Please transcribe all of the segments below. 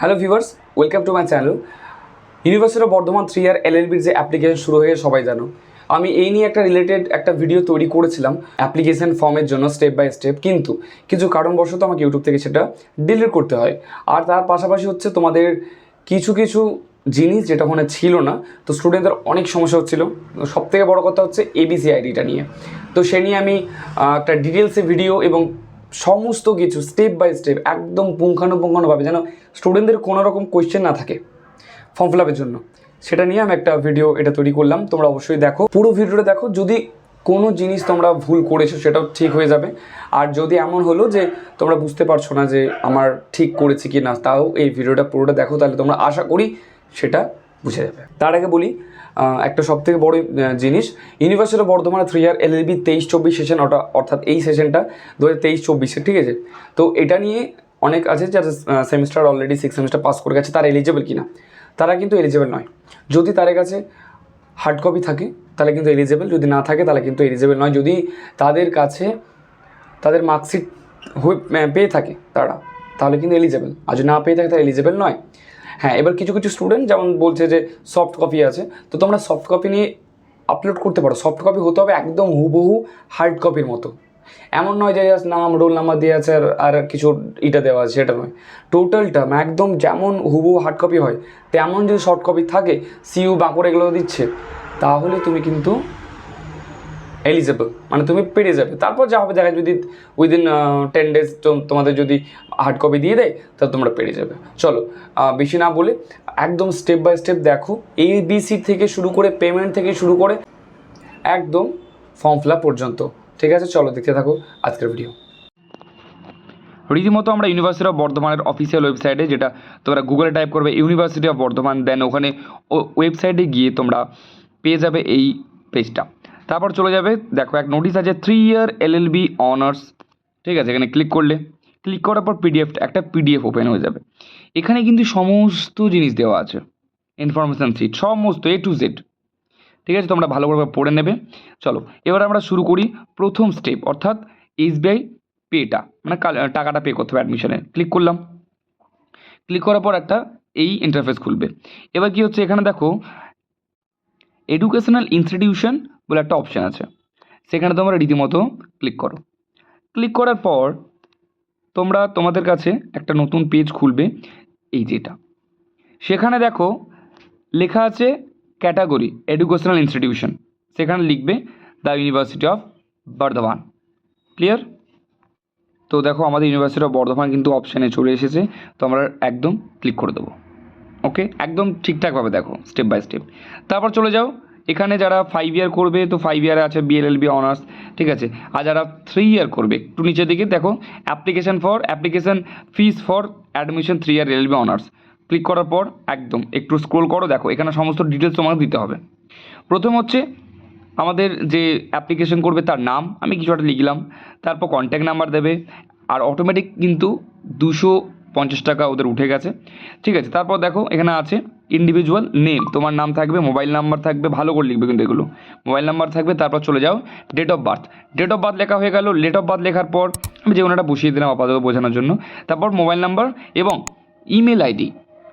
Hello viewers welcome to my channel university of Burdwan three year এলএলবির যে application শুরু হয়ে সবাই জানো। আমি এই নিয়ে একটা রিলেটেড একটা ভিডিও তৈরি করেছিলাম অ্যাপ্লিকেশন ফর্মের জন্য স্টেপ বাই স্টেপ কিন্তু কিছু কারণবশত আমাকে ইউটিউব থেকে সেটা ডিলিট করতে হয়। আর তার পাশাপাশি হচ্ছে তোমাদের কিছু কিছু জিনিস যেটা ওখানে ছিল না, তো স্টুডেন্টদের অনেক সমস্যা হচ্ছিল। সব থেকে বড় কথা হচ্ছে এবিসি আইডিটা নিয়ে। তো সে নিয়ে আমি একটা ডিটেলসে ভিডিও এবং সমস্ত কিছু স্টেপ বাই স্টেপ একদম পুঙ্খানুপুঙ্খানুভাবে, যেন স্টুডেন্টদের কোনো রকম কোয়েশ্চেন না থাকে ফর্ম ফিল আপের জন্য। সেটা নিয়ে আমি একটা ভিডিও এটা তৈরি করলাম, তোমরা অবশ্যই দেখো। পুরো ভিডিওটা দেখো, যদি কোনো জিনিস তোমরা ভুল করেছ, সেটাও ঠিক হয়ে যাবে। আর যদি এমন হলো যে তোমরা বুঝতে পারছ না যে আমার ঠিক করেছি কি না তাও এই ভিডিওটা পুরোটা দেখো, তাহলে তোমরা আশা করি সেটা বুঝে যাবে। তার আগে বলি একটা সব থেকে বড় জিনিস। University of Burdwan three year LLB তেইশ চব্বিশ সেশন ওটা অর্থাৎ এই সেশনটা দু হাজার তেইশ চব্বিশে, ঠিক আছে? তো এটা নিয়ে অনেক আছে যারা semester already six semester pass করে গেছে, তারা এলিজেবল কিনা? তারা কিন্তু এলিজেবল নয়। যদি তাদের কাছে হার্ড কপি থাকে, তাহলে কিন্তু এলিজেবল যদি না থাকে, তাহলে কিন্তু এলিজেবল নয়। যদি তাদের কাছে তাদের মার্কশিট হয়ে পেয়ে থাকে তারা, তাহলে কিন্তু এলিজেবল আর যদি না পেয়ে থাকে, তাহলে এলিজেবল নয়। হ্যাঁ এবার কিছু কিছু স্টুডেন্ট যেমন বলছে যে সফট কপি আছে, তো তোমরা সফট কপি নিয়ে আপলোড করতে পারো। সফট কপি হতে হবে একদম হুবহু হার্ড কপির মতো। এমন নয় যে just নাম রোল নাম্বার দিয়ে আছে আর আর কিছু ইটা দেওয়া আছে, সেটা নয়। টোটালটা একদম যেমন হুবহু হার্ড কপি হয়, তেমন যদি সফট কপি থাকে সিইউ বাঁকুড় এগুলো দিচ্ছে, তাহলে তুমি কিন্তু এলিজেবল মানে তুমি পেরে যাবে। তারপর যা হবে, দেখা যদি উইদিন টেন ডেজ তোমাদের যদি হার্ড কপি দিয়ে দেয় তাহলে তোমরা পেরে যাবে। চলো বেশি না বলে একদম স্টেপ বাই স্টেপ দেখো। এবিসি থেকে শুরু করে পেমেন্ট থেকে শুরু করে একদম ফর্ম ফিল পর্যন্ত। ঠিক আছে? চলো, দেখতে থাকো আজকের ভিডিও রীতিমতো আমরা ইউনিভার্সিটি অফ বর্ধমানের অফিসিয়াল ওয়েবসাইটে যেটা তোমরা গুগলে টাইপ করবে ইউনিভার্সিটি অফ বর্ধমান দেন ওখানে ওয়েবসাইটে গিয়ে তোমরা পেয়ে যাবে এই পেজটা তারপর চলে যাবে, দেখো এক নোটিশ আছে থ্রি ইয়ার এলএলবি অনার্স ঠিক আছে, এখানে ক্লিক করলে ক্লিক করার পর পিডিএফ একটা পিডিএফ ওপেন হয়ে যাবে। এখানে কিন্তু সমস্ত জিনিস দেওয়া আছে ইনফরমেশান সিট সমস্ত এ টু জেড ঠিক আছে, তোমরা ভালো করে পড়ে নেবে। চলো, এবার আমরা শুরু করি প্রথম স্টেপ অর্থাৎ এস এসবিআই পেটা মানে টাকাটা পে করতে হবে অ্যাডমিশনে ক্লিক করলাম। ক্লিক করার পর একটা এই ইন্টারফেস খুলবে। এবার কি হচ্ছে, এখানে দেখো এডুকেশনাল ইনস্টিটিউশন বলে একটা অপশান আছে। সেখানে তোমরা রীতিমতো ক্লিক করো। ক্লিক করার পর তোমরা তোমাদের কাছে একটা নতুন পেজ খুলবে, এই যেটা। সেখানে দেখো লেখা আছে ক্যাটাগরি এডুকেশনাল ইনস্টিটিউশন সেখানে লিখবে the university of Bardhaman clear তো দেখো আমাদের ইউনিভার্সিটি অফ বর্ধমান কিন্তু অপশানে চলে এসেছে, তো আমরা একদম ক্লিক করে দেবো। ওকে একদম ঠিকঠাকভাবে দেখো স্টেপ বাই স্টেপ তারপর চলে যাও এখানে যারা ফাইভ ইয়ার করবে, তো ফাইভ ইয়ারে আছে বিএলএলবি অনার্স ঠিক আছে? আর যারা থ্রি ইয়ার করবে, একটু নিচের দিকে দেখো application for application fees for admission three year LLB honours click করার পর, একদম, একটু স্ক্রোল করো, দেখো, এখানে সমস্ত ডিটেলস তোমাকে দিতে হবে। প্রথম হচ্ছে, আমাদের যে অ্যাপ্লিকেশন করবে তার নাম, আমি কিছু একটা লিখলাম, তারপর কন্ট্যাক্ট নাম্বার দেবে, আর অটোমেটিক কিন্তু দুশো পঞ্চাশ টাকা ওদের উঠে গেছে, ঠিক আছে? তারপর দেখো, এখানে আছে ইন্ডিভিজুয়াল নেম তোমার নাম থাকবে মোবাইল নাম্বার থাকবে, ভালো করে লিখবে কিন্তু এগুলো। মোবাইল নাম্বার থাকবে, তারপর চলে যাও date of birth date of birth লেখা হয়ে গেল ডেট অফ বার্থ লেখার পর আমি যে ওনাটা বসিয়ে দিলাম আপাতত বোঝানোর জন্য, তারপর মোবাইল নাম্বার এবং ইমেল আইডি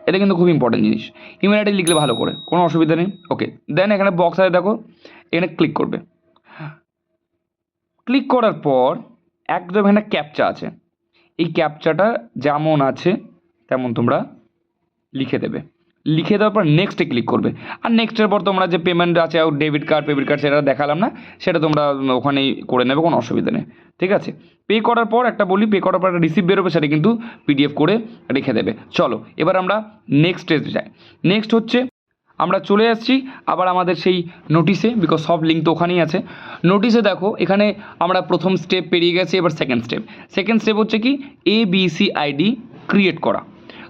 এটা কিন্তু খুব ইম্পর্টেন্ট জিনিস। ইমেল আইডি লিখলে ভালো করে, কোনো অসুবিধা নেই। ওকে দেন এখানে বক্স আছে দেখো, এখানে ক্লিক করবে। ক্লিক করার পর একদম এখানে ক্যাপচা আছে। এই ক্যাপচাটা যেমন আছে, তেমন তোমরা লিখে দেবে। লিখে দেওয়ার পর নেক্সটে ক্লিক করবে। আর নেক্সটের পর তোমরা যে পেমেন্ট আছে ডেবিট কার্ড ডেবিট কার্ড সেটা দেখালাম না, সেটা তোমরা ওখানেই করে নেবে, কোনো অসুবিধা নেই। ঠিক আছে? পে করার পর একটা বলি পে করার পর একটা রিসিপ্ট বেরোবে, সেটা কিন্তু পিডিএফ করে রেখে দেবে। চলো, এবার আমরা নেক্সট স্টেজে যাই। নেক্সট হচ্ছে, আমরা চলে আসছি আবার আমাদের সেই নোটিশে বিকজ সব লিঙ্ক তো ওখানেই আছে। নোটিশে দেখো, এখানে আমরা প্রথম স্টেপ পেরিয়ে গেছি, এবার সেকেন্ড স্টেপ সেকেন্ড স্টেপ হচ্ছে কি এ বিসি আইডি ক্রিয়েট করা।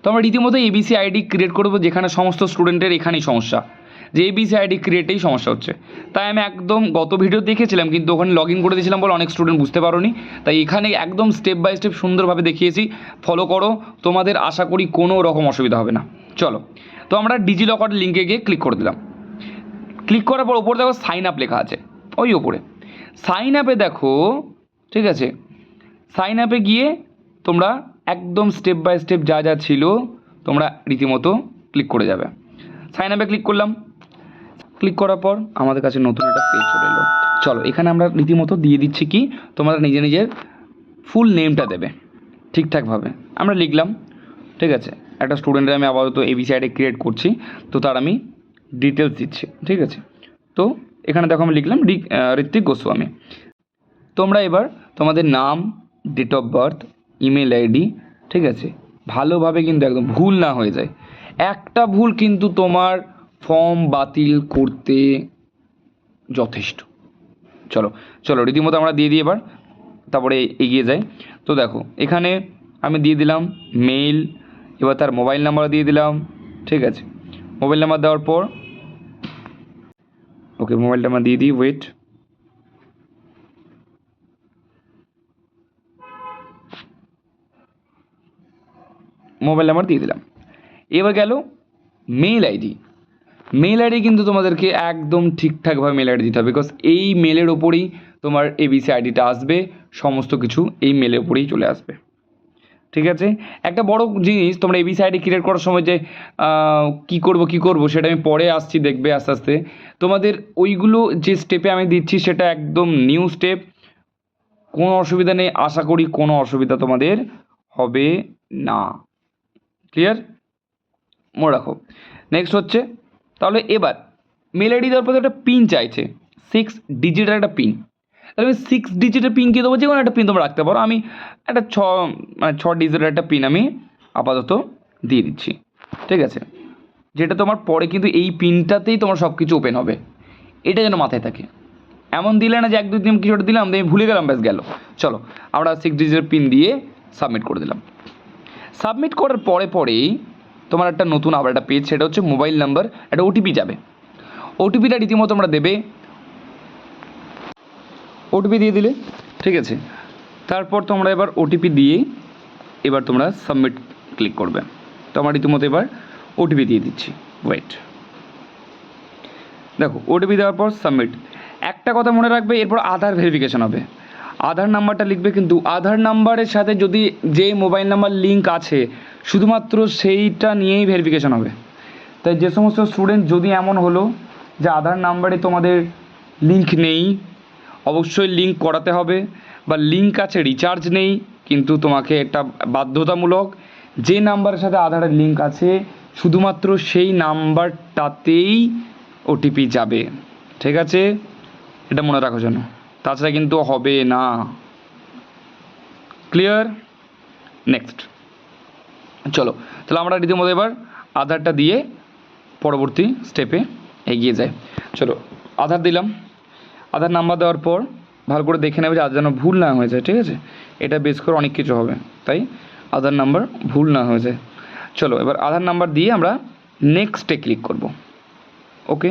তো আমরা রীতিমতো এবিসি আইডি ক্রিয়েট করব, যেখানে সমস্ত স্টুডেন্টের এখানেই সমস্যা। যে এবিসি আইডি ক্রিয়েটেই সমস্যা হচ্ছে। তাই আমি একদম গত ভিডিও দেখেছিলাম, কিন্তু ওখানে লগ ইন করে দিয়েছিলাম বলে অনেক স্টুডেন্ট বুঝতে পারোনি। তাই এখানে একদম স্টেপ বাই স্টেপ সুন্দরভাবে দেখিয়েছি। ফলো করো, তোমাদের আশা করি কোনো রকম অসুবিধা হবে না। চলো, তো আমরা ডিজি লকার লিঙ্কে গিয়ে ক্লিক করে দিলাম। ক্লিক করার পর ওপরে দেখো সাইন আপ লেখা আছে, ওই ওপরে সাইন আপে দেখো, ঠিক আছে সাইন আপে গিয়ে তোমরা একদম স্টেপ বাই স্টেপ যা যা ছিল, তোমরা রীতিমতো ক্লিক করে যাবে। সাইন আপে ক্লিক করলাম। ক্লিক করার পর আমাদের কাছে নতুন একটা পেজ চলে এলো। চলো, এখানে আমরা রীতিমতো দিয়ে দিচ্ছি কি, তোমরা নিজে নিজের ফুল নেমটা দেবে, ঠিকঠাকভাবে। আমরা লিখলাম, ঠিক আছে? একটা স্টুডেন্টের আমি আপাতত এবিসি আইডি ক্রিয়েট করছি, তো তার আমি ডিটেলস দিচ্ছি, ঠিক আছে? তো এখানে দেখো আমি লিখলাম ঋত্বিক গোস্বামী। তোমরা এবার তোমাদের নাম date of birth email ID, ঠিক আছে? ভালোভাবে কিন্তু একদম ভুল না হয়ে যায়। একটা ভুল কিন্তু তোমার ফর্ম বাতিল করতে যথেষ্ট। চলো চলো, রীতিমতো আমরা দিয়ে দিই এবার, তারপরে এগিয়ে যাই। তো দেখো, এখানে আমি দিয়ে দিলাম মেইল এবার তার মোবাইল নাম্বার দিয়ে দিলাম, ঠিক আছে? মোবাইল নাম্বার দেওয়ার পর ওকে মোবাইল নাম্বার দিয়ে দিই ওয়েট মোবাইল নাম্বার দিয়ে দিলাম। এবার গেল মেইল আইডি মেল আইডি কিন্তু তোমাদেরকে একদম ঠিকঠাকভাবে মেল আইডি দিতে হবে বিকজ এই মেলের ওপরেই তোমার এবিসি আইডিটা আসবে, সমস্ত কিছু এই মেলের ওপরেই চলে আসবে। ঠিক আছে? একটা বড় জিনিস, তোমরা এবিসি আইডি ক্রিয়েট করার সময় যে কি করব কি করব, সেটা আমি পরে আসছি, দেখবে আস্তে আস্তে। তোমাদের ওইগুলো যে স্টেপে আমি দিচ্ছি, সেটা একদম নিউ স্টেপ কোনো অসুবিধা নেই, আশা করি কোনো অসুবিধা তোমাদের হবে না। ক্লিয়ার মনে রাখো। নেক্সট হচ্ছে, তাহলে এবার মেল আইডি দেওয়ার পর একটা পিন চাইছে। সিক্স ডিজিটের একটা পিন তাহলে আমি সিক্স ডিজিটের পিন কি দেবো? যে কোনো একটা পিন তোমরা রাখতে পারো। আমি একটা ছ মানে ছ ডিজিটের একটা পিন আমি আপাতত দিয়ে দিচ্ছি। ঠিক আছে? যেটা তোমার পরে কিন্তু এই পিনটাতেই তোমার সব কিছু ওপেন হবে। এটা যেন মাথায় থাকে। এমন দিলে না যে এক দুই দিন কিছু দিলাম আমি ভুলে গেলাম, ব্যাস গেল। চলো, আমরা সিক্স ডিজিটের পিন দিয়ে সাবমিট করে দিলাম। সাবমিট করার পরে পরেই তোমার একটা নতুন আবার একটা পেজ, সেটা হচ্ছে মোবাইল নাম্বার, একটা ওটিপি যাবে। ওটিপিটা রীতিমতো তোমরা দেবে। ওটিপি দিয়ে দিলে, ঠিক আছে? তারপর তোমরা এবার ওটিপি দিয়ে এবার তোমরা সাবমিট ক্লিক করবে। তো আমার রীতিমতো এবার ওটিপি দিয়ে দিচ্ছি। ওয়েট দেখো ওটিপি দেওয়ার পর সাবমিট। একটা কথা মনে রাখবে, এরপর আধার ভেরিফিকেশন হবে। আধার নাম্বারটা লিখবে কিন্তু আধার নাম্বারের সাথে যদি যে মোবাইল নাম্বার লিঙ্ক আছে, শুধুমাত্র সেইটা নিয়েই ভেরিফিকেশন হবে। তাই যে সমস্ত স্টুডেন্ট যদি এমন হলো যে আধার নাম্বারে তোমাদের লিঙ্ক নেই, অবশ্যই লিঙ্ক করাতে হবে বা লিঙ্ক আছে রিচার্জ নেই, কিন্তু তোমাকে একটা বাধ্যতামূলক যে নাম্বারের সাথে আধারের লিঙ্ক আছে, শুধুমাত্র সেই নাম্বারটাতেই ওটিপি যাবে। ঠিক আছে? এটা মনে রাখো যেন। তাছাড়া কিন্তু হবে না। ক্লিয়ার নেক্সট চলো, তাহলে আমরা রীতিমতো এবার আধারটা দিয়ে পরবর্তী স্টেপে এগিয়ে যাই। চলো, আধার দিলাম। আধার নাম্বার দেওয়ার পর ভালো করে দেখে নেবে যে আজ যেন ভুল না হয়ে যায় ঠিক আছে? এটা বেস করে অনেক কিছু হবে, তাই? আধার নাম্বার ভুল না হয়ে যায় চলো, এবার আধার নাম্বার দিয়ে আমরা নেক্সটে ক্লিক করব। ওকে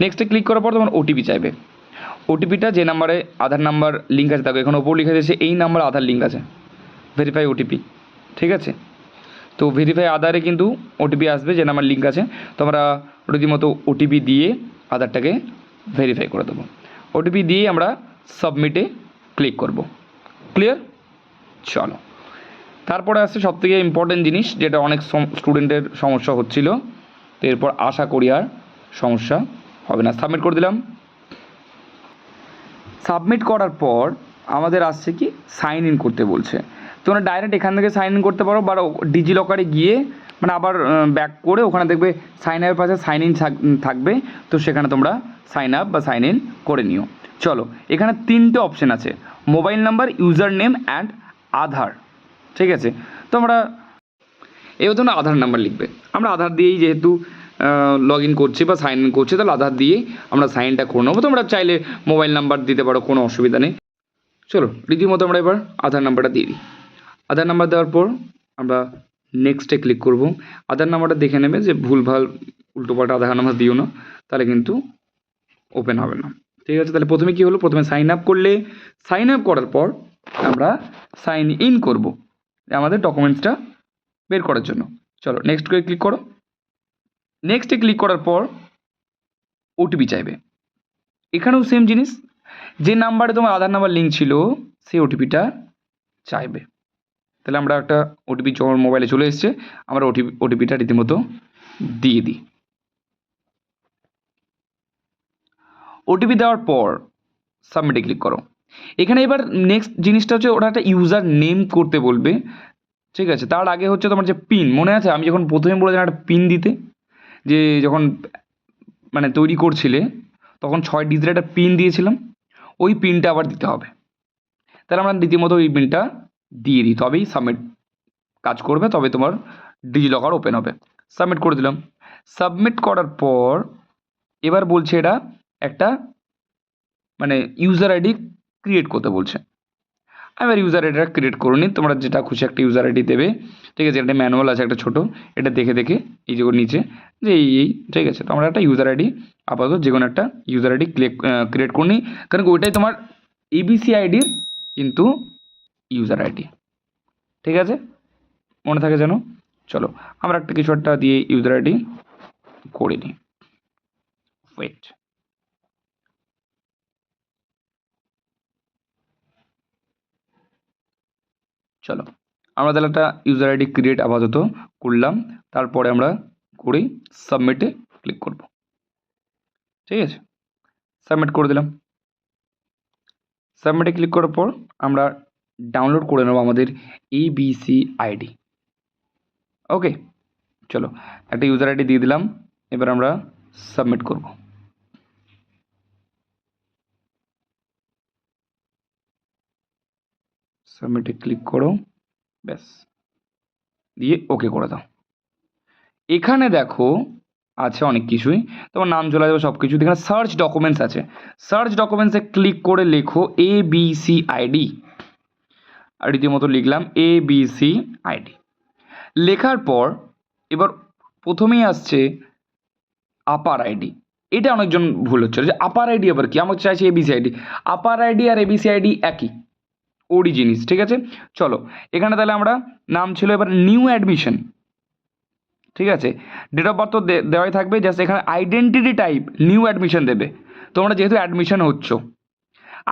নেক্সটে ক্লিক করার পর তোমার ওটিপি চাইবে। ওটিপিটা যে নাম্বারে আধার নাম্বার লিঙ্ক আছে দেখো এখানে ওপর লিখে দিয়েছে, এই নাম্বার আধার লিঙ্ক আছে। ভেরিফাই ওটিপি ঠিক আছে? তো ভেরিফাই আধারে কিন্তু ওটিপি আসবে, যে নাম্বার লিঙ্ক আছে। তো তোমরা রীতিমতো ওটিপি দিয়ে আধারটাকে ভেরিফাই করে দেবো। ওটিপি দিয়ে আমরা সাবমিটে ক্লিক করব। ক্লিয়ার চলো। তারপরে আসছে সবথেকে ইম্পর্টেন্ট জিনিস, যেটা অনেক স্টুডেন্টের সমস্যা হচ্ছিল। তো এরপর আশা করি আর সমস্যা হবে না। সাবমিট করে দিলাম। সাবমিট করার পর আমাদের আসছে কি সাইন ইন করতে বলছে। তোমরা ডাইরেক্ট এখান থেকে সাইন ইন করতে পারো বা ডিজি লকারে গিয়ে মানে আবার ব্যাক করে ওখানে দেখবে সাইন আপের পাশে সাইন ইন থাকবে। তো সেখানে তোমরা সাইন আপ বা সাইন ইন করে নিও। চলো, এখানে তিনটে অপশন আছে। Mobile number user name and Aadhaar. ঠিক আছে? তোমরা, এবার তোমরা আধার নাম্বার লিখবে। আমরা আধার দিয়েই যেহেতু লগ ইন করছি বা সাইন ইন করছি, তাহলে আধার দিয়ে আমরা সাইনটা করে নেব। তোমরা চাইলে মোবাইল নাম্বার দিতে পারো, কোনো অসুবিধা নেই। চলো, রীতিমতো আমরা এবার আধার নাম্বারটা দিয়ে দিই। আধার নাম্বার দেওয়ার পর আমরা নেক্সটে ক্লিক করব। আধার নাম্বারটা দেখে নেবে যে ভুলভাল উল্টোপাল্টা আধার নাম্বার দিও না, তাহলে কিন্তু ওপেন হবে না। ঠিক আছে, তাহলে প্রথমে কী হলো? প্রথমে সাইন আপ করলে সাইন আপ করার পর আমরা সাইন ইন করব আমাদের ডকুমেন্টসটা বের করার জন্য। চলো নেক্সট করে ক্লিক করো। নেক্সটে ক্লিক করার পর ওটিপি চাইবে। এখানেও সেম জিনিস, যে নাম্বারে তোমার আধার নাম্বার লিঙ্ক ছিল সেই ওটিপিটা চাইবে। তাহলে আমরা একটা ওটিপি মোবাইলে চলে এসছে, আমরা ওটিপি ওটিপিটা রীতিমতো দিয়ে দিই। ওটিপি দেওয়ার পর সাবমিটে ক্লিক করো। এখানে এবার নেক্সট জিনিসটা হচ্ছে, ওরা একটা ইউজার নেম করতে বলবে। ঠিক আছে, তার আগে হচ্ছে তোমার যে পিন মনে আছে? আমি যখন প্রথমে বলেছিলাম একটা পিন দিতে যে যখন মানে তৈরি করছিলে, তখন ছয় ডিজিটের একটা পিন দিয়েছিলাম। ওই পিনটা আবার দিতে হবে। তাহলে আমরা রীতিমতো ওই পিনটা দিয়ে দিই। তবেই সাবমিট কাজ করবে, তবে তোমার ডিজিলকার ওপেন হবে। সাবমিট করে দিলাম। সাবমিট করার পর এবার বলছে এটা একটা মানে ইউজার আইডি ক্রিয়েট করতে বলছে। এবার ইউজার আইডিটা ক্রিয়েট করে নিই তোমরা যেটা খুশি একটা ইউজার আইডি দেবে। ঠিক আছে, একটা ম্যানুয়াল আছে, একটা ছোটো। এটা দেখে দেখে এই যে নিচে, যে এই এই, ঠিক আছে। তো আমরা একটা ইউজার আইডি আপাতত যে কোনো একটা ইউজার আইডি ক্লিক ক্রিয়েট করে নিই কারণ ওইটাই তোমার এবিসি আইডির কিন্তু ইউজার আইডি ঠিক আছে? মনে থাকে যেন? চলো, আমরা একটা কিছু একটা দিয়ে ইউজার আইডি করে নিই ওয়েট চলো। আমরা তাহলে একটা ইউজার আইডি ক্রিয়েট আপাতত করলাম। তারপরে আমরা করি সাবমিটে ক্লিক করব। ঠিক আছে? সাবমিট করে দিলাম। সাবমিটে ক্লিক করার পর আমরা ডাউনলোড করে নেব আমাদের এবিসি আইডি ওকে চলো। একটা ইউজার আইডি দিয়ে দিলাম। এবার আমরা সাবমিট করব। সাবমিটে ক্লিক করো, ব্যাস। দিয়ে ওকে করে দাও। এখানে দেখো আছে অনেক কিছুই। তোমার নাম চলে যাবে সব কিছু এখানে সার্চ ডকুমেন্টস আছে। সার্চ ডকুমেন্টসে ক্লিক করে লেখো এ বি সি আইডি আর রীতিমতো লিখলাম এ বি সি আইডি লেখার পর এবার প্রথমেই আসছে আপার আইডি এটা অনেকজন ভুল হচ্ছে। যে আপার আইডি আবার কি? আমার চাইছে এবিসি আইডি আপার আইডি আর এবিসি আইডি একই। ওরই জিনিস ঠিক আছে? চলো, এখানে তাহলে আমরা নাম ছিল এবার নিউ অ্যাডমিশন ঠিক আছে? ডেট অফ বার্থ তো দেওয়াই থাকবে জাস্ট এখানে আইডেন্টিটি টাইপ নিউ অ্যাডমিশন দেবে। তোমরা যেহেতু অ্যাডমিশন হচ্ছ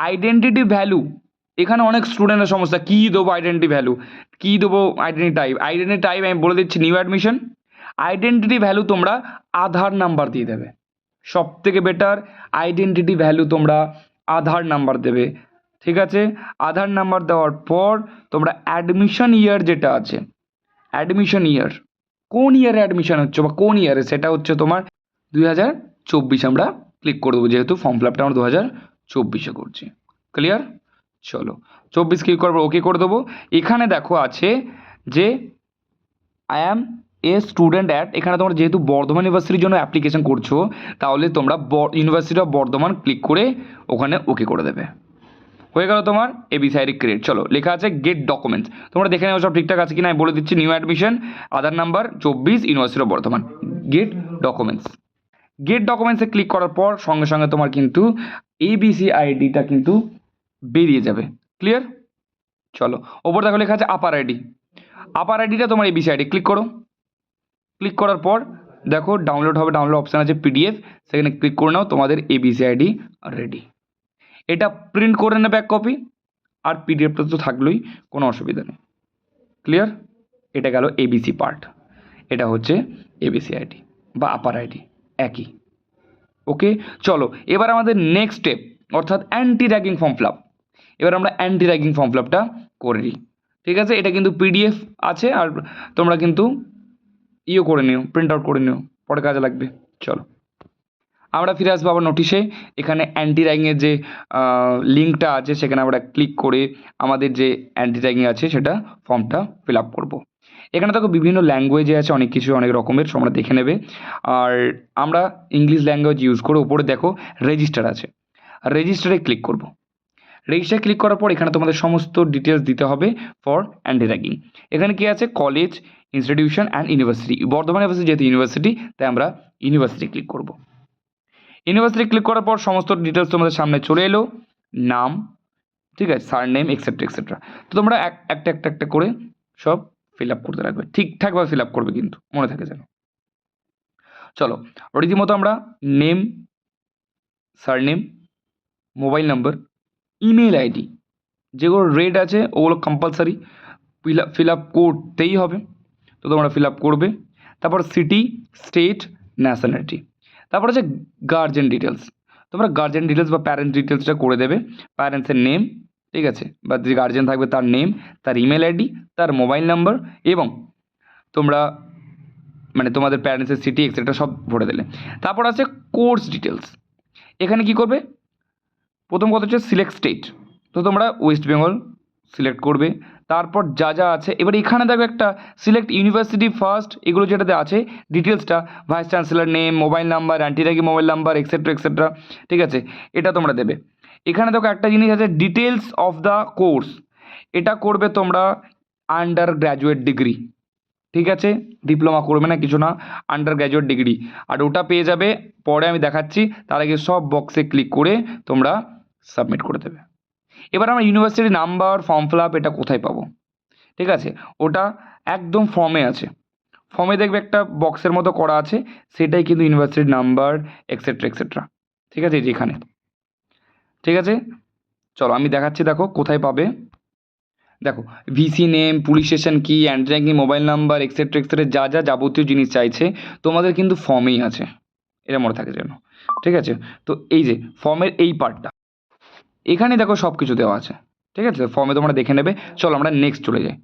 আইডেন্টিটি ভ্যালু এখানে অনেক স্টুডেন্টের সমস্যা, কী দেবো আইডেন্টি ভ্যালু কী দেবো আইডেন্টি টাইপ আইডেন্টি টাইপ আমি বলে দিচ্ছি নিউ অ্যাডমিশন আইডেন্টিটি ভ্যালু তোমরা আধার নাম্বার দিয়ে দেবে। সব থেকে বেটার আইডেন্টিটি ভ্যালু তোমরা আধার নাম্বার দেবে। ঠিক আছে? আধার নাম্বার দেওয়ার পর তোমরা অ্যাডমিশন ইয়ার যেটা আছে অ্যাডমিশন ইয়ার কোন ইয়ারে অ্যাডমিশন হচ্ছে বা কোন ইয়ারে সেটা হচ্ছে তোমার দুই হাজার চব্বিশ আমরা ক্লিক করে দেবো যেহেতু ফর্ম ফিল আপটা আমরা দু হাজার চব্বিশে করছি। ক্লিয়ার চলো, চব্বিশ ক্লিক করব ওকে করে দেবো। এখানে দেখো আছে যে I am a student at এখানে তোমরা যেহেতু বর্ধমান ইউনিভার্সিটির জন্য অ্যাপ্লিকেশন করছ, তাহলে তোমরা ইউনিভার্সিটি অফ বর্ধমান ক্লিক করে ওখানে ওকে করে দেবে। হয়ে গেল তোমার এবিসি আইডি ক্রিয়েট চলো, লেখা আছে গেট ডকুমেন্টস তোমরা দেখে নেব সব ঠিকঠাক আছে কিনা, আমি বলে দিচ্ছি নিউ অ্যাডমিশন আধার নাম্বার চব্বিশ university of Bardhaman. Get documents get ডকুমেন্টসে click করার পর সঙ্গে সঙ্গে তোমার কিন্তু এবিসি আইডিটা কিন্তু বেরিয়ে যাবে। ক্লিয়ার চলো, ওপর দেখো লেখা আছে আপার আইডি আপার আইডিটা তোমার এ এবিসি আইডি ক্লিক করো। ক্লিক করার পর দেখো ডাউনলোড হবে ডাউনলোড অপশান আছে পিডিএফ সেখানে ক্লিক করে নাও, তোমাদের এ এবিসি আইডি রেডি এটা প্রিন্ট করে নেবে এক কপি আর পিডিএফটা তো থাকলোই, কোনো অসুবিধা নেই। ক্লিয়ার এটা গেল এবিসি পার্ট এটা হচ্ছে এবিসি আইডি বা আপার আইডি একই। ওকে চলো, এবার আমাদের নেক্সট স্টেপ অর্থাৎ anti ragging form fill up এবার আমরা অ্যান্টি র্যাগিং ফর্ম ফিল আপটা করে নিই। ঠিক আছে? এটা কিন্তু পিডিএফ আছে, আর তোমরা কিন্তু ইয়ে করে নিও প্রিন্ট আউট করে নিও, পরে কাজে লাগবে। চলো। আমরা ফিরে আসব আবার নোটিশে এখানে অ্যান্টি র্যাগিংয়ের যে লিঙ্কটা আছে, সেখানে আমরা ক্লিক করে আমাদের যে অ্যান্টি র্যাগিং আছে, সেটা ফর্মটা ফিল আপ করব। এখানে দেখো বিভিন্ন ল্যাঙ্গুয়েজে আছে, অনেক কিছু, অনেক রকমের, তোমরা দেখে নেবে। আর আমরা ইংলিশ ল্যাঙ্গুয়েজ ইউজ করে উপরে দেখো রেজিস্টার আছে। রেজিস্টারে ক্লিক করব। রেজিস্টারে ক্লিক করার পর এখানে তোমাদের সমস্ত ডিটেলস দিতে হবে ফর অ্যান্টি র্যাগিং এখানে কি আছে? College institution and university Bardhaman university যেহেতু ইউনিভার্সিটি তাই আমরা ইউনিভার্সিটি ক্লিক করব। ইউনিভার্সিটি ক্লিক করার পর সমস্ত ডিটেলস তোমাদের সামনে চলে এলো। নাম, ঠিক আছে সার নেম এক্সেট্রা এক্সেট্রা তো তোমরা এক, একটা একটা একটা করে সব ফিল আপ করতে লাগবে ঠিকঠাকভাবে ফিল আপ করবে কিন্তু, মনে থাকে যেন। চলো, রীতিমতো আমরা name surname mobile number email ID যেগুলো রেড আছে, ওগুলো compulsory fill up fill up করতেই হবে। তো তোমরা ফিল আপ করবে। তারপর সিটি স্টেট ন্যাশনালিটি তারপর হচ্ছে গার্জেন ডিটেলস তোমরা গার্জেন ডিটেলস বা প্যারেন্টস ডিটেলসটা করে দেবে প্যারেন্টসের নেম ঠিক আছে? বা যে গার্জেন থাকবে তার নেম তার ইমেল আইডি তার মোবাইল নাম্বার এবং তোমরা মানে তোমাদের প্যারেন্টসের সিটি এক্সেট্রা সব ভরে দিলে। তারপর আছে কোর্স ডিটেলস এখানে কি করবে? প্রথম কথা হচ্ছে সিলেক্ট স্টেট তো তোমরা ওয়েস্ট বেঙ্গল সিলেক্ট করবে। তারপর যা যা আছে। এবার এখানে দেখো একটা সিলেক্ট ইউনিভার্সিটি ফার্স্ট এগুলো যেটাতে আছে ডিটেলসটা vice chancellor name mobile number anti ragging mobile number etcetera etcetera ঠিক আছে? এটা তোমরা দেবে। এখানে দেখো একটা জিনিস আছে ডিটেলস অফ দ্য কোর্স এটা করবে তোমরা আন্ডার গ্র্যাজুয়েট ডিগ্রি ঠিক আছে? ডিপ্লোমা করবে না, কিছু না আন্ডার গ্র্যাজুয়েট ডিগ্রি আর ওটা পেয়ে যাবে, পরে আমি দেখাচ্ছি, তার আগে সব বক্সে ক্লিক করে তোমরা সাবমিট করে দেবে। এবার আমরা university number form fill up এটা কোথায় পাবো? ঠিক আছে? ওটা একদম ফর্মে আছে। ফর্মে দেখবে একটা বক্সের মতো করা আছে, সেটাই কিন্তু ইউনিভার্সিটির নাম্বার এক্সেট্রা এক্সেট্রা ঠিক আছে? যেখানে ঠিক আছে? চলো, আমি দেখাচ্ছি, দেখো, কোথায় পাবে। দেখো ভিসি নেম পুলিশ স্টেশন কি and ranking mobile number etcetera etcetera যা যা যাবতীয় জিনিস চাইছে, তোমাদের কিন্তু ফর্মেই আছে। এটা মনে থাকে যেন। ঠিক আছে? তো এই যে ফর্মের এই পার্টটা এখানে দেখো সব কিছু দেওয়া আছে। ঠিক আছে? ফর্মে তোমরা দেখে নেবে। চলো আমরা নেক্সট চলে যাই।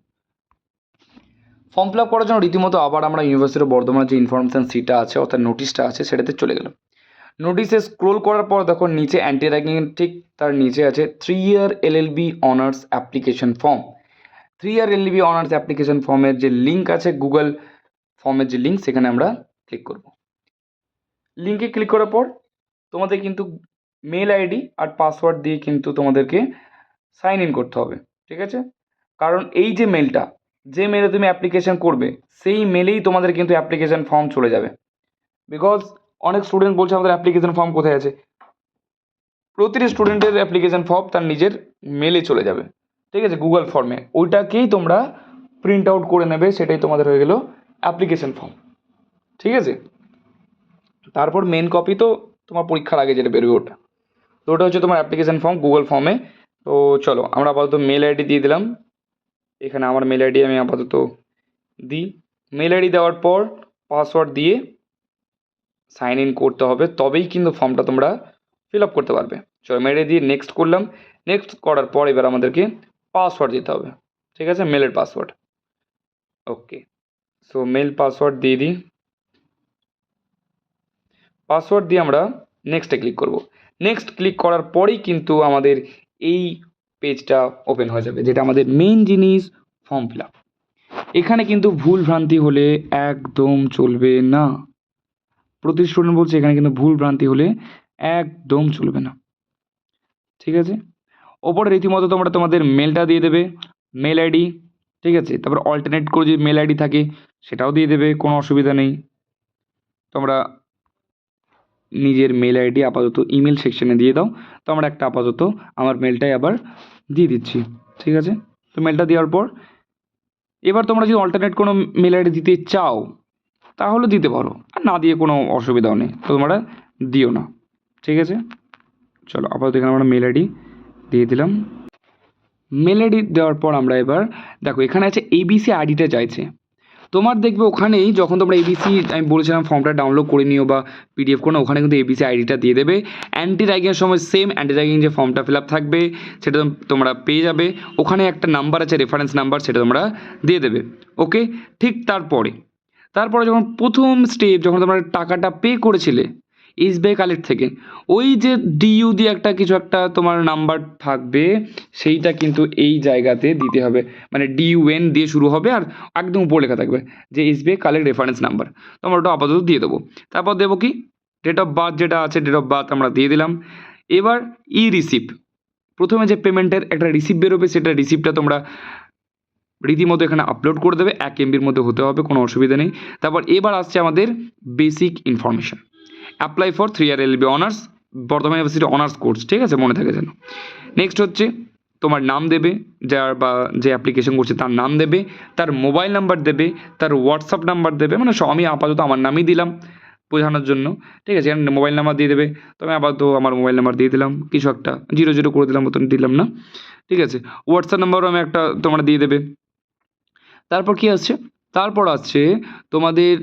ফর্ম ফিল আপ করার জন্য রীতিমতো আবার আমরা ইউনিভার্সিটি বর্ধমানের যে ইনফরমেশান সিটটা আছে, অর্থাৎ নোটিশটা আছে, সেটাতে চলে গেলাম। নোটিশে স্ক্রোল করার পর দেখো নিচে অ্যান্টি র্যাঙ্কিং ঠিক তার নিচে আছে three year LLB honours application form three year LLB honours application ফর্মের যে লিঙ্ক আছে গুগল ফর্মের যে লিঙ্ক সেখানে আমরা ক্লিক করব। লিঙ্কে ক্লিক করার পর তোমাদের কিন্তু মেল আইডি আর পাসওয়ার্ড দিয়ে কিন্তু তোমাদেরকে সাইন ইন করতে হবে, ঠিক আছে? কারণ এই যে মেলটা যে মেলে তুমি অ্যাপ্লিকেশন করবে, সেই মেলেই তোমাদের কিন্তু অ্যাপ্লিকেশান ফর্ম চলে যাবে। বিকজ অনেক স্টুডেন্ট বলছে আমাদের অ্যাপ্লিকেশান ফর্ম কোথায় আছে? প্রতিটি স্টুডেন্টের অ্যাপ্লিকেশন ফর্ম তার নিজের মেলে চলে যাবে, ঠিক আছে? গুগল ফর্মে ওইটাকেই তোমরা প্রিন্ট আউট করে নেবে, সেটাই তোমাদের হয়ে গেল অ্যাপ্লিকেশন ফর্ম ঠিক আছে? তারপর মেন কপি তো তোমার পরীক্ষার আগে যেটা বেরোবে ওটা। তো ওটা হচ্ছে তোমার অ্যাপ্লিকেশন ফর্ম গুগল ফর্মে তো চলো, আমরা আপাতত মেল আইডি দিয়ে দিলাম। এখানে আমার মেল আইডি আমি আপাতত দিই। মেল আইডি দেওয়ার পর পাসওয়ার্ড দিয়ে সাইন ইন করতে হবে, তবেই কিন্তু ফর্মটা তোমরা ফিল আপ করতে পারবে। চলো মেল আইডি দিয়ে নেক্সট করলাম। নেক্সট করার পর এবার আমাদেরকে পাসওয়ার্ড দিতে হবে। ঠিক আছে? মেলের password okay so mail password দিয়ে দিই। পাসওয়ার্ড দিয়ে আমরা নেক্সটে ক্লিক করব। নেক্সট ক্লিক করার পরেই কিন্তু আমাদের এই পেজটা ওপেন হয়ে যাবে, যেটা আমাদের মেইন জিনিস ফর্ম ফিল আপ এখানে কিন্তু ভুল ভ্রান্তি হলে একদম চলবে না। প্রতি স্টুডেন্ট বলছে এখানে কিন্তু ভুল ভ্রান্তি হলে একদম চলবে না। ঠিক আছে? ওপরে রীতিমতো তোমরা তোমাদের মেলটা দিয়ে দেবে মেল আইডি ঠিক আছে? তারপর অল্টারনেট করে যদি মেল আইডি থাকে, সেটাও দিয়ে দেবে, কোনো অসুবিধা নেই। তোমরা নিজের মেল আইডি আপাতত ইমেল সেকশনে দিয়ে দাও। তো আমরা একটা আপাতত আমার মেলটাই আবার দিয়ে দিচ্ছি, ঠিক আছে? তো মেলটা দেওয়ার পর, এবার তোমরা যদি অল্টারনেট কোনো মেল আইডি দিতে চাও, তাহলে দিতে পারো। আর না দিয়ে কোনো অসুবিধাও নেই, তো তোমরা দিও না, ঠিক আছে? চলো, আপাতত এখানে আমরা মেল আইডি দিয়ে দিলাম। মেল আইডি দেওয়ার পর আমরা এবার, দেখো, এখানে আছে এবিসি আইডিটা চাইছে। তোমার দেখবে ওখানেই যখন তোমরা এবিসি আমি বলেছিলাম ফর্মটা ডাউনলোড করে নিও বা পিডিএফ করে ওখানে কিন্তু এবিসি আইডিটা দিয়ে দেবে। অ্যান্টি র্যাগিংয়ের সময় সেম অ্যান্টি র্যাগিং যে ফর্মটা ফিল আপ থাকবে, সেটা তোমরা পেয়ে যাবে। ওখানে একটা নাম্বার আছে রেফারেন্স নাম্বার সেটা তোমরা দিয়ে দেবে। ওকে ঠিক তারপরে তারপরে যখন প্রথম স্টেপ যখন তোমরা টাকাটা পে করেছিলে এসবিআই কালেক্ট থেকে। ওই যে ডিইউ দিয়ে একটা কিছু একটা তোমার নাম্বার থাকবে, সেইটা কিন্তু এই জায়গাতে দিতে হবে। মানে ডিইউএন দিয়ে শুরু হবে আর একদম উপর লেখা থাকবে যে এসবিআই কালেক্ট রেফারেন্স নাম্বার তো আমরা ওটা আপাতত দিয়ে দেবো। তারপর দেবো কি? ডেট অফ বার্থ যেটা আছে ডেট অফ বার্থ আমরা দিয়ে দিলাম। এবার ই রিসিপ্ট প্রথমে যে পেমেন্টের একটা রিসিপ্ট বেরোবে, সেটা রিসিপ্টটা তোমরা রীতিমতো এখানে আপলোড করে দেবে। এক এমবির মধ্যে হতে হবে, কোনো অসুবিধা নেই। তারপর এবার আসছে আমাদের basic information apply for three year LB honours Bardhaman university honours course ঠিক আছে? মনে থাকে যেন। নেক্সট হচ্ছে, তোমার নাম দেবে, যার বা যে অ্যাপ্লিকেশন করছে তার নাম দেবে, তার মোবাইল নাম্বার দেবে, তার হোয়াটসঅ্যাপ নাম্বার দেবে মানে আমি আপাতত আমার নামই দিলাম বোঝানোর জন্য, ঠিক আছে? এখানে মোবাইল নাম্বার দিয়ে দেবে, তো আমি আপাতত আমার মোবাইল নাম্বার দিয়ে দিলাম, কিছু একটা জিরো জিরো করে দিলাম মতন দিলাম না, ঠিক আছে? হোয়াটসঅ্যাপ নাম্বারও আমি একটা তোমরা দিয়ে দেবে। তারপর কি আসছে? তারপর আসছে তোমাদের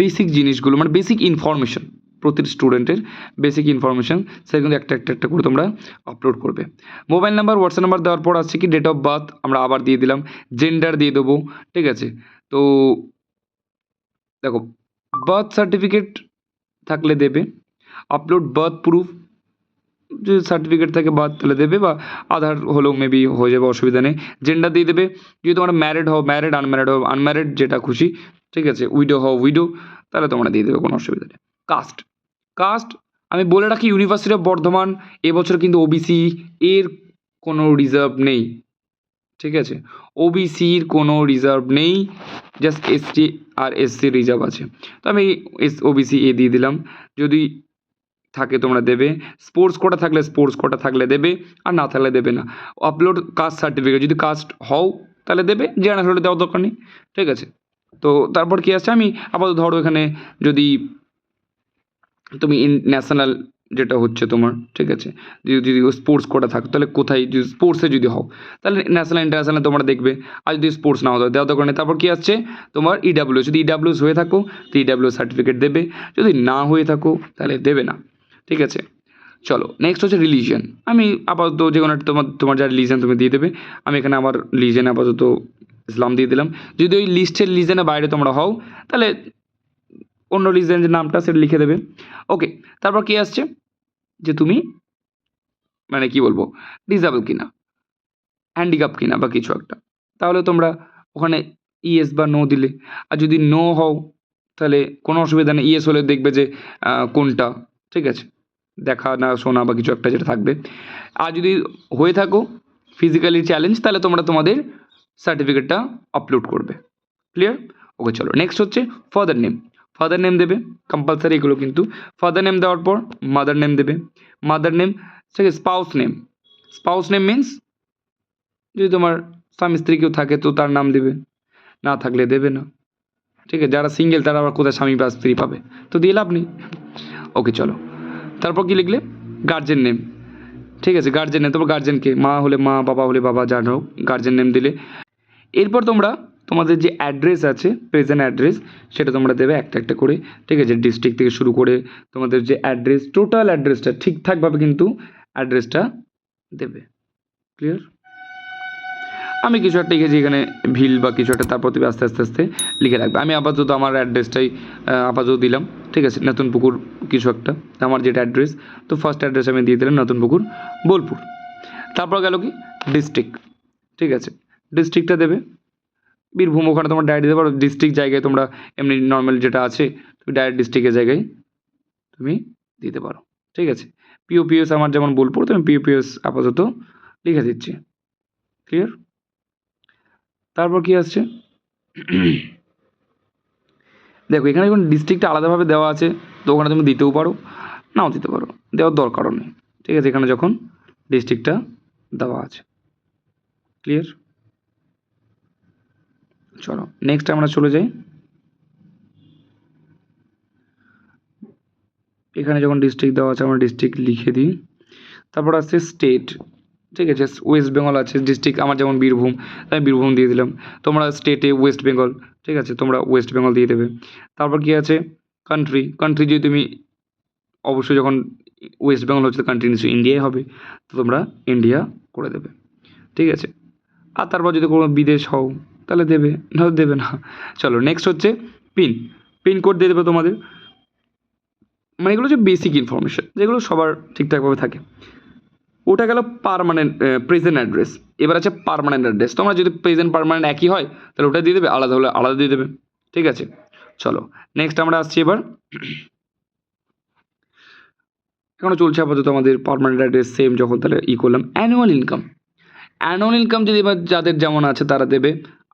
বেসিক জিনিসগুলো মানে বেসিক ইনফরমেশন প্রতিটি স্টুডেন্টের বেসিক ইনফরমেশন সেটা কিন্তু একটা একটা একটা করে তোমরা আপলোড করবে। মোবাইল নাম্বার হোয়াটসঅ্যাপ নাম্বার দেওয়ার পর আসছে কি? ডেট অফ বার্থ আমরা আবার দিয়ে দিলাম। জেন্ডার দিয়ে দেবো, ঠিক আছে? তো দেখো বার্থ সার্টিফিকেট থাকলে দেবে আপলোড বার্থ প্রুফ যদি সার্টিফিকেট থাকে বাদ তাহলে দেবে, বা আধার হলেও মেবি হয়ে যাবে, অসুবিধা নেই। জেন্ডার দিয়ে দেবে, যদি তোমরা ম্যারিড হও ম্যারিড আনম্যারিড হও আনম্যারিড যেটা খুশি ঠিক আছে? উইডো হও উইডো তাহলে তোমরা দিয়ে দেবে, কোনো অসুবিধা নেই। কাস্ট কাস্ট আমি বলে রাখি ইউনিভার্সিটি অফ বর্ধমান এবছর কিন্তু ওবিসি এর কোনো রিজার্ভ নেই। ঠিক আছে? ওবিসির কোনো রিজার্ভ নেই জাস্ট এসটি আর এসসির রিজার্ভ আছে। তো আমি এস ওবিসি এ দিয়ে দিলাম। যদি থাকে তোমরা দেবে। স্পোর্টস কোটা থাকলে স্পোর্টস কোটা থাকলে দেবে, আর না থাকলে দেবে না। আপলোড কাস্ট সার্টিফিকেট যদি কাস্ট হও, তাহলে দেবে জেনারেল হলে দেওয়ার দরকার নেই। ঠিক আছে? তো তারপর কি আছে? আমি আপাতত ধরো এখানে যদি তুমি ন্যাশনাল যেটা হচ্ছে তোমার, ঠিক আছে? যদি যদি স্পোর্টস কোটা থাকে, তাহলে কোথায় যদি স্পোর্টসে যদি হও, তাহলে ন্যাশনাল ইন্টারন্যাশনাল তোমরা দেখবে। আর যদি স্পোর্টস না হতো দেওয়া দরকার নেই। তারপর কী আসছে তোমার ইডাব্লিউ যদি ইডাব্লিউস হয়ে থাকো, তো ইডাব্লিউ সার্টিফিকেট দেবে। যদি না হয়ে থাকো, তাহলে দেবে না, ঠিক আছে? চলো নেক্সট হচ্ছে রিলিজিয়ান আমি আপাতত যে কোনো একটা তোমার তোমার যা রিলিজিয়ান তুমি দিয়ে দেবে। আমি এখানে আমার রিলিজিয়ান আপাতত ইসলাম দিয়ে দিলাম। যদি ওই লিস্টের রিলিজিয়ানের বাইরে তোমরা হও, তাহলে অন্য রিলিজিয়ান যে নামটা সেটা লিখে দেবে। ওকে তারপর কী আসছে? যে তুমি মানে কি বলব? ডিসেবল কিনা হ্যান্ডিক্যাপ কিনা বা কিছু একটা। তাহলে তোমরা ওখানে ইয়েস বা নো দিলে। আর যদি নো হও, তাহলে কোনো অসুবিধা নেই। ইয়েস হলে দেখবে যে কোনটা? ঠিক আছে। দেখা না, শোনা বা কিছু একটা যেটা থাকবে। আর যদি হয়ে থাকো ফিজিক্যালি চ্যালেঞ্জ তাহলে তোমরা তোমাদের সার্টিফিকেটটা আপলোড করবে। ক্লিয়ার ওকে চলো। নেক্সট হচ্ছে ফাদার নেম ফাদার নেম দেবে। কম্পালসারি এগুলো কিন্তু। ফাদার নেম দেওয়ার পর মাদার নেম দেবে। মাদার নেম আছে spouse name spouse name means যদি তোমার স্বামী, স্ত্রী কেউ থাকে তো তার নাম দেবে। না থাকলে দেবে না। ঠিক আছে? যারা সিঙ্গেল তারা আবার কোথায় স্বামী বা স্ত্রী পাবে? তো দিয়ে লাভ নেই। ওকে চলো। তারপর কি লিখলে? গার্জেন নেম ঠিক আছে? গার্জেন নেম তারপর গার্জেনকে মা হলে মা, বাবা হলে বাবা, যার হোক গার্জেন নেম দিলে এরপর তোমরা তোমাদের যে অ্যাড্রেস আছে প্রেজেন্ট অ্যাড্রেস সেটা তোমরা দেবে একটা একটা করে, ঠিক আছে? ডিস্ট্রিক্ট থেকে শুরু করে তোমাদের যে অ্যাড্রেস টোটাল অ্যাড্রেসটা ঠিকঠাকভাবে কিন্তু অ্যাড্রেসটা দেবে। ক্লিয়ার আমি কিছু একটা লিখেছি এখানে, ভিল বা কিছু একটা, তারপর তুমি আস্তে আস্তে আস্তে লিখে রাখবে। আমি আপাতত আমার অ্যাড্রেসটাই আপাতত দিলাম, ঠিক আছে? নতুন পুকুর কিছু একটা, আমার যেটা অ্যাড্রেস তো ফার্স্ট অ্যাড্রেস আমি দিয়ে দিলাম নতুন পুকুর, বোলপুর। তারপর গেল কি? ডিস্ট্রিক্ট ঠিক আছে? ডিস্ট্রিক্টটা দেবে। বীরভূম, ওখানে তোমার ডায়েরি দিতে পারো। ডিস্ট্রিক্ট জায়গায় তোমরা এমনি নর্মাল যেটা আছে, তুমি ডাইরেক্ট ডিস্ট্রিক্টের জায়গায় তুমি দিতে পারো। ঠিক আছে? পিও পিএস আমার যেমন বোলপুর, তো আমি পিও পিএস আপাতত লিখে দিচ্ছি। ক্লিয়ার তারপর কি আসছে? দেখো, এখানে যখন ডিস্ট্রিক্টটা আলাদাভাবে দেওয়া আছে, তো ওখানে তুমি দিতেও পারো, নাও দিতে পারো। দেওয়ার দরকারও নেই। ঠিক আছে? এখানে যখন ডিস্ট্রিক্টটা দেওয়া আছে। ক্লিয়ার চলো নেক্সট আমরা চলে যাই। এখানে যখন ডিস্ট্রিক্ট দেওয়া আছে, আমরা ডিস্ট্রিক্ট লিখে দিই। তারপর আসছে স্টেট ঠিক আছে? ওয়েস্ট বেঙ্গল আছে ডিস্ট্রিক্ট আমার যেমন বীরভূম আমি বীরভূম দিয়ে দিলাম। তোমরা স্টেটে ওয়েস্ট বেঙ্গল ঠিক আছে? তোমরা ওয়েস্ট বেঙ্গল দিয়ে দেবে। তারপর কি আছে? কান্ট্রি কান্ট্রি যদি তুমি অবশ্যই যখন ওয়েস্ট বেঙ্গল হচ্ছে কান্ট্রি নিশ্চয়ই ইন্ডিয়াই হবে। তো তোমরা ইন্ডিয়া করে দেবে। ঠিক আছে? আর তারপর যদি কোনো বিদেশ হও তাহলে দেবে নাহলে দেবে না। চলো নেক্সট হচ্ছে পিন পিন কোড দিয়ে দেবে তোমাদের। মানে এগুলো হচ্ছে বেসিক ইনফরমেশন যেগুলো সবার ঠিকঠাকভাবে থাকে। ওটা গেল পারমানেন্ট প্রেজেন্ট অ্যাড্রেস এবার আছে পারমানেন্ট অ্যাড্রেস তোমরা যদি প্রেজেন্ট পারমানেন্ট একই হয়, তাহলে ওটা দিয়ে দেবে, আলাদা হলে আলাদা দিয়ে দেবে। ঠিক আছে? চলো নেক্সট আমরা আসছি এবার। এখনও চলছে আপাতত আমাদের পারমানেন্ট অ্যাড্রেস সেম যখন, তাহলে ই করলাম অ্যানুয়াল ইনকাম অ্যানুয়াল ইনকাম যদি এবার যাদের যেমন আছে, তারা দেবে।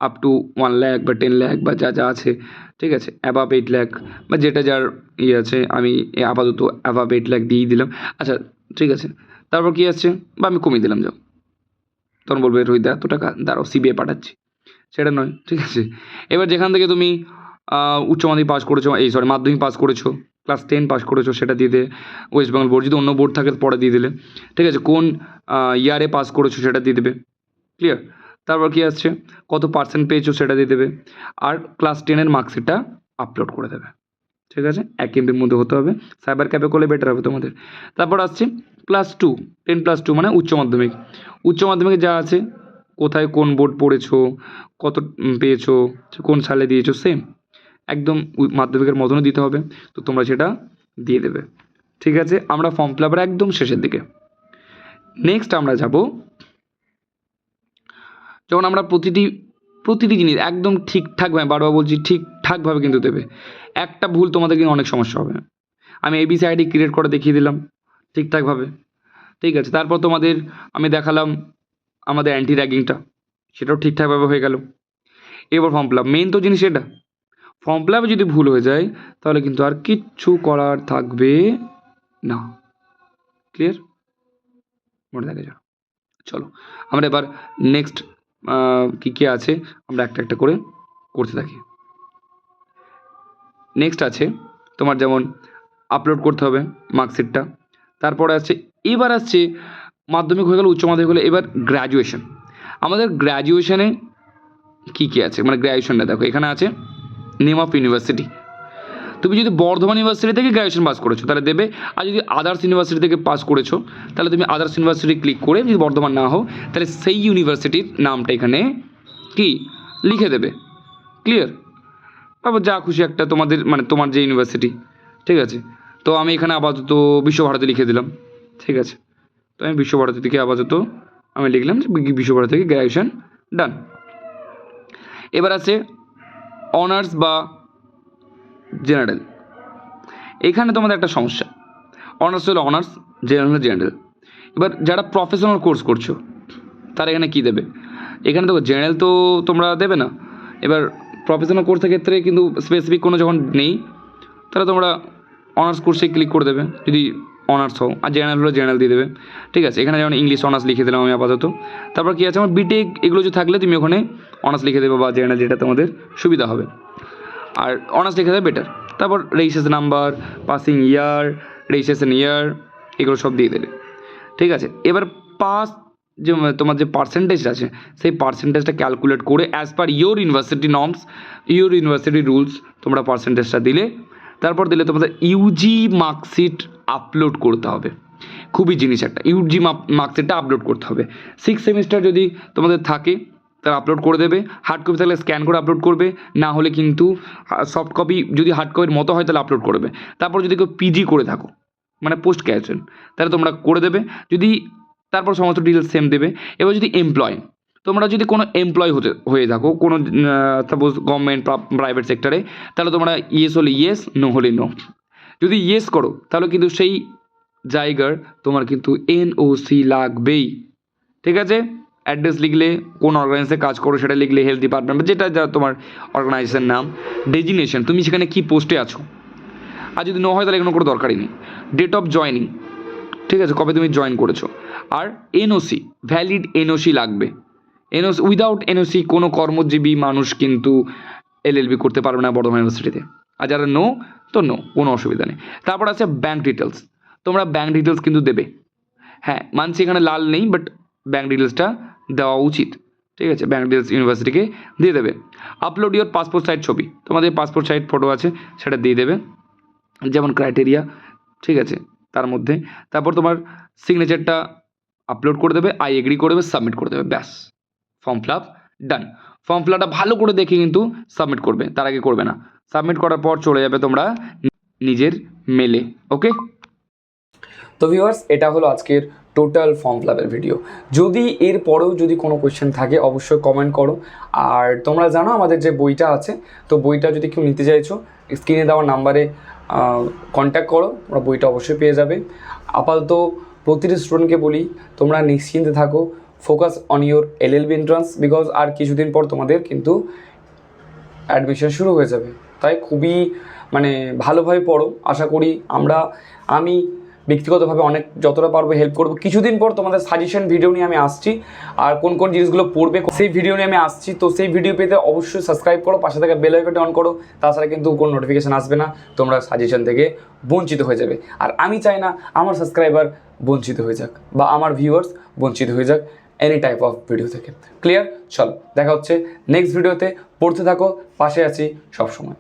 আপ টু ওয়ান ল্যাক বা টেন ল্যাক বা যা যা আছে, ঠিক আছে অ্যাবাভ এইট ল্যাক বা যেটা যার ইয়ে আছে, আমি আপাতত অ্যাবাভ এইট ল্যাক দিয়েই দিলাম। আচ্ছা ঠিক আছে, তারপর কী আসছে? বা আমি কমিয়ে দিলাম, যাও। তখন বলবে রোহিত এত টাকা, দাঁড়াও সিবিআই পাঠাচ্ছি। সেটা নয়, ঠিক আছে। এবার যেখান থেকে তুমি উচ্চ মাধ্যমিক পাস করেছ, এই সরি মাধ্যমিক পাস করেছ ক্লাস টেন পাস করেছ, সেটা দিয়ে দে ওয়েস্ট বেঙ্গল বোর্ড যদি অন্য বোর্ড থাকে, পরে দিয়ে দিলে, ঠিক আছে, কোন ইয়ারে পাস করেছ, সেটা দিয়ে দেবে ক্লিয়ার তারপর কি আসছে? কত পার্সেন্ট পেয়েছ সেটা দিয়ে দেবে। আর ক্লাস টেনের মার্কশিটটা আপলোড করে দেবে। ঠিক আছে? এক এমবির মধ্যে হতে হবে। সাইবার ক্যাফে করলে বেটার হবে তোমাদের। তারপর আসছে plus two ten plus two মানে উচ্চ মাধ্যমিক। উচ্চ মাধ্যমিকে যা আছে, কোথায় কোন বোর্ড পড়েছো, কত পেয়েছ, কোন সালে দিয়েছ সেম একদম মাধ্যমিকের মতনও দিতে হবে। তো তোমরা সেটা দিয়ে দেবে। ঠিক আছে? আমরা ফর্ম ফিল আপের একদম শেষের দিকে। নেক্সট আমরা যাব যখন আমরা প্রতিটি প্রতিটি জিনিস একদম ঠিকঠাকভাবে বারবার বলছি ঠিকঠাকভাবে কিন্তু দেবে। একটা ভুল তোমাদের কিন্তু অনেক সমস্যা হবে। আমি এবিসি আইডি ক্রিয়েট করে দেখিয়ে দিলাম ঠিকঠাকভাবে ঠিক আছে, তারপর তোমাদের আমি দেখালাম আমাদের অ্যান্টি র্যাগিংটা সেটাও ঠিকঠাকভাবে হয়ে গেল। এবার ফর্ম ফিল আপ মেন তো জিনিস এটা। ফর্ম ফিল আপে যদি ভুল হয়ে যায়, তাহলে কিন্তু আর কিচ্ছু করার থাকবে না। ক্লিয়ার মনে থাকে যাও চলো, আমরা এবার নেক্সট কী কী আছে, আমরা একটা একটা করে করতে থাকি। নেক্সট আছে, তোমার যেমন আপলোড করতে হবে মার্কশিটটা তারপরে আসছে এবার আসছে মাধ্যমিক হয়ে গেল, উচ্চ মাধ্যমিক হলে এবার গ্র্যাজুয়েশন আমাদের গ্র্যাজুয়েশনে কী কী আছে? মানে গ্র্যাজুয়েশনটা দেখো, এখানে আছে নেম অফ ইউনিভার্সিটি তুমি যদি বর্ধমান ইউনিভার্সিটি থেকে গ্র্যাজুয়েশন পাস করেছ, তাহলে দেবে। আর যদি আদার্স ইউনিভার্সিটি থেকে পাস করেছ, তাহলে তুমি আদার্স ইউনিভার্সিটি ক্লিক করে যদি বর্ধমান না হও, তাহলে সেই ইউনিভার্সিটির নামটা এখানে কি? লিখে দেবে। ক্লিয়ার তারপর যা খুশি একটা তোমাদের মানে তোমার যে ইউনিভার্সিটি। ঠিক আছে? তো আমি এখানে আপাতত বিশ্বভারতী লিখে দিলাম। ঠিক আছে? তো আমি বিশ্বভারতী থেকে আপাতত আমি লিখলাম যে বিশ্বভারতী থেকে গ্র্যাজুয়েশন ডান এবার আছে অনার্স বা জেনারেল। এখানে তোমাদের একটা সমস্যা। অনার্স হলো অনার্স, জেনারেল হলো জেনারেল। এবার যারা প্রফেশনাল কোর্স করছ, তারা এখানে কী দেবে? এখানে তো জেনারেল তো তোমরা দেবে না। এবার প্রফেশনাল কোর্সের ক্ষেত্রে কিন্তু স্পেসিফিক কোনো যখন নেই, তাহলে তোমরা অনার্স কোর্সে ক্লিক করে দেবে, যদি অনার্স হও। আর জেনারেল হলে জেনারেল দিয়ে দেবে। ঠিক আছে, এখানে যেমন ইংলিশ অনার্স লিখে দিলাম আমি আপাতত। তারপর কী আছে? আমার বিটেক এগুলো যদি থাকলে তুমি ওখানে অনার্স লিখে দেবে বা জেনারেল যেটা তোমাদের সুবিধা হবে। আর অনার্স লিখে দেবে বেটার তারপর registration number passing year registration year এগুলো সব দিয়ে দেবে। ঠিক আছে? এবার পাস যে, তোমার যে পার্সেন্টেজ আছে, সেই পার্সেন্টেজটা ক্যালকুলেট করে as per your university norms your university rules তোমরা পার্সেন্টেজটা দিলে। তারপর দিলে তোমাদের ইউজি মার্কশিট আপলোড করতে হবে। খুবই জিনিস একটা। ইউজি মার্কশিটটা আপলোড করতে হবে। সিক্স সেমিস্টার যদি তোমাদের থাকে তারা আপলোড করে দেবে। হার্ড কপি থাকলে স্ক্যান করে আপলোড করবে। না হলে কিন্তু সফট কপি যদি হার্ড কপির মতো হয় তাহলে আপলোড করবে তারপর যদি কেউ পিজি করে থাকো মানে পোস্ট গ্র্যাজুয়েশন তাহলে তোমরা করে দেবে। যদি তারপর সমস্ত ডিটেলস সেম দেবে। এবার যদি এমপ্লয় তোমরা যদি কোনো এমপ্লয় হতে, হয়ে থাকো, কোনো সাপোজ গভর্নমেন্ট প্রাইভেট সেক্টরে তাহলে তোমরা ইয়েস হলে ইয়েস নো হলে নো যদি ইয়েস করো, তাহলে কিন্তু সেই জায়গার তোমার কিন্তু এনওসি লাগবেই। ঠিক আছে? অ্যাড্রেস লিখলে কোন অর্গানাইজেশনে কাজ করো সেটা লিখলে হেলথ ডিপার্টমেন্ট যেটা যা তোমার অর্গানাইজেশন নাম ডেজিনেশন তুমি সেখানে কী পোস্টে আছো? আর যদি ন হয় তাহলে কোনো কোনো দরকারই নেই। ডেট অফ জয়নিং ঠিক আছে, কবে তুমি জয়েন করেছ। আর এনওসি ভ্যালিড এনওসি লাগবে। এনওসি উইদাউট এনওসি কোনো কর্মজীবী মানুষ কিন্তু এলএলবি করতে পারবে না বর্ধমান ইউনিভার্সিটিতে আর যারা নো তো নো কোনো অসুবিধা নেই। তারপর আছে ব্যাঙ্ক ডিটেলস তোমরা ব্যাঙ্ক ডিটেলস কিন্তু দেবে। হ্যাঁ মানছি এখানে লাল নেই বাট ব্যাঙ্ক ডিটেলসটা দেওয়া উচিত। ঠিক আছে? ব্যাঙ্ক ডিটেলস ইউনিভার্সিটিকে দিয়ে দেবে। আপলোড ইওর পাসপোর্ট সাইজ ছবি। তোমাদের পাসপোর্ট সাইজ ফটো আছে, সেটা দিয়ে দেবে। যেমন ক্রাইটেরিয়া ঠিক আছে? তার মধ্যে। তারপর তোমার সিগনেচারটা আপলোড করে দেবে আই এগ্রি করে দেবে সাবমিট করে দেবে, ব্যাস। Form fill up done form fill আপটা ভালো করে দেখে কিন্তু সাবমিট করবে, তার আগে করবে না। সাবমিট করার পর চলে যাবে তোমরা নিজের মেলে ওকে তো ভিউয়ার্স এটা হলো আজকের টোটাল ফর্ম ফিলাপের ভিডিও যদি এর পরেও যদি কোনো কোয়েশ্চেন থাকে, অবশ্যই কমেন্ট করো। আর তোমরা জানো আমাদের যে বইটা আছে, তো বইটা যদি কেউ নিতে চাইছো স্ক্রিনে দেওয়া নাম্বারে কন্ট্যাক্ট করো, তোমরা বইটা অবশ্যই পেয়ে যাবে। আপাতত প্রতিটি স্টুডেন্টকে বলি, তোমরা নিশ্চিন্তে থাকো focus on your L L B entrance because আর কিছুদিন পর তোমাদের কিন্তু অ্যাডমিশন শুরু হয়ে যাবে। তাই খুবই মানে ভালোভাবে পড়ো। আশা করি আমরা, আমি ব্যক্তিগতভাবে অনেক যতটা পারব হেল্প করব। কিছুদিন পর তোমাদের সাজেশন ভিডিও নিয়ে আমি আসছি। আর কোন কোন জিনিসগুলো পড়বে সেই ভিডিও নিয়ে আমি আসছি। তো সেই ভিডিও পেতে অবশ্যই সাবস্ক্রাইব করো, পাশে থেকে বেল আইকনটি অন করো। তাছাড়া কিন্তু কোনো নোটিফিকেশান আসবে না, তোমরা সাজেশন থেকে বঞ্চিত হয়ে যাবে। আর আমি চাই না আমার সাবস্ক্রাইবার বঞ্চিত হয়ে যাক, বা আমার ভিউয়ার্স বঞ্চিত হয়ে যাক এনি টাইপ অফ ভিডিও থেকে। ক্লিয়ার চলো, দেখা হচ্ছে নেক্সট ভিডিওতে পড়তে থাকো, পাশে আছি সবসময়।